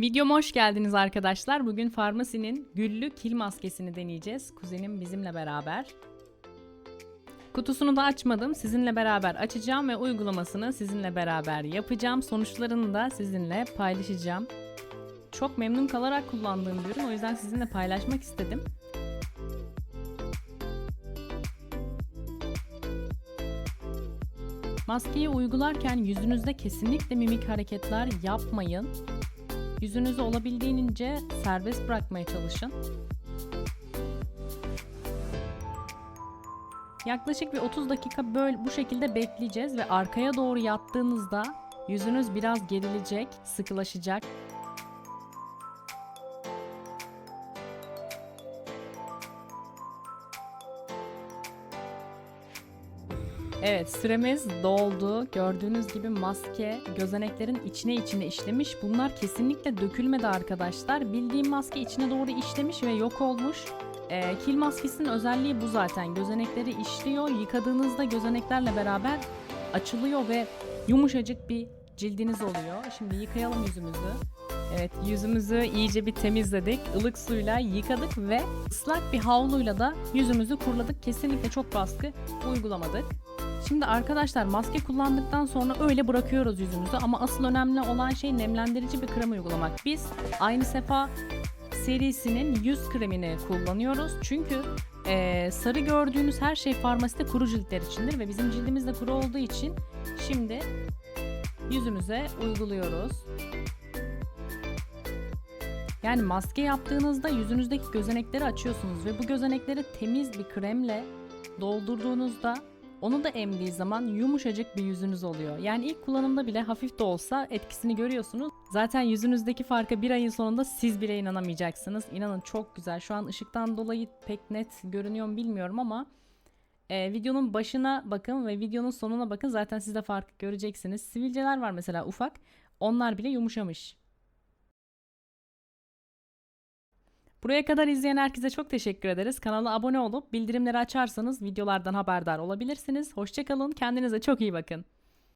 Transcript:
Videoma hoş geldiniz arkadaşlar. Bugün Farmasi'nin güllü kil maskesini deneyeceğiz. Kuzenim bizimle beraber. Kutusunu da açmadım. Sizinle beraber açacağım ve uygulamasını sizinle beraber yapacağım. Sonuçlarını da sizinle paylaşacağım. Çok memnun kalarak kullandığım bir ürün. O yüzden sizinle paylaşmak istedim. Maskeyi uygularken yüzünüzde kesinlikle mimik hareketler yapmayın. Yüzünüzü olabildiğince serbest bırakmaya çalışın. Yaklaşık bir 30 dakika böyle bu şekilde bekleyeceğiz ve arkaya doğru yattığınızda yüzünüz biraz gerilecek, sıkılaşacak. Evet süremiz doldu. Gördüğünüz gibi maske gözeneklerin içine içine işlemiş. Bunlar kesinlikle dökülmedi arkadaşlar. Bildiğim maske içine doğru işlemiş ve yok olmuş. Ee, kil maskesinin özelliği bu zaten. Gözenekleri işliyor. Yıkadığınızda gözeneklerle beraber açılıyor ve yumuşacık bir cildiniz oluyor. Şimdi yıkayalım yüzümüzü. Evet yüzümüzü iyice bir temizledik. Ilık suyla yıkadık ve ıslak bir havluyla da yüzümüzü kuruladık. Kesinlikle çok baskı uygulamadık. Şimdi arkadaşlar maske kullandıktan sonra öyle bırakıyoruz yüzümüzü ama asıl önemli olan şey nemlendirici bir krem uygulamak. Biz aynı sefa serisinin yüz kremini kullanıyoruz. Çünkü eee, sarı gördüğünüz her şey farmaside kuru ciltler içindir ve bizim cildimiz de kuru olduğu için şimdi yüzümüze uyguluyoruz. Yani maske yaptığınızda yüzünüzdeki gözenekleri açıyorsunuz ve bu gözenekleri temiz bir kremle doldurduğunuzda onu da emdiği zaman yumuşacık bir yüzünüz oluyor. Yani ilk kullanımda bile hafif de olsa etkisini görüyorsunuz. Zaten yüzünüzdeki farka bir ayın sonunda siz bile inanamayacaksınız. İnanın çok güzel. Şu an ışıktan dolayı pek net görünüyor mu bilmiyorum ama e, videonun başına bakın ve videonun sonuna bakın. Zaten siz de farkı göreceksiniz. Sivilceler var mesela ufak. Onlar bile yumuşamış. Buraya kadar izleyen herkese çok teşekkür ederiz. Kanala abone olup bildirimleri açarsanız videolardan haberdar olabilirsiniz. Hoşçakalın. Kendinize çok iyi bakın.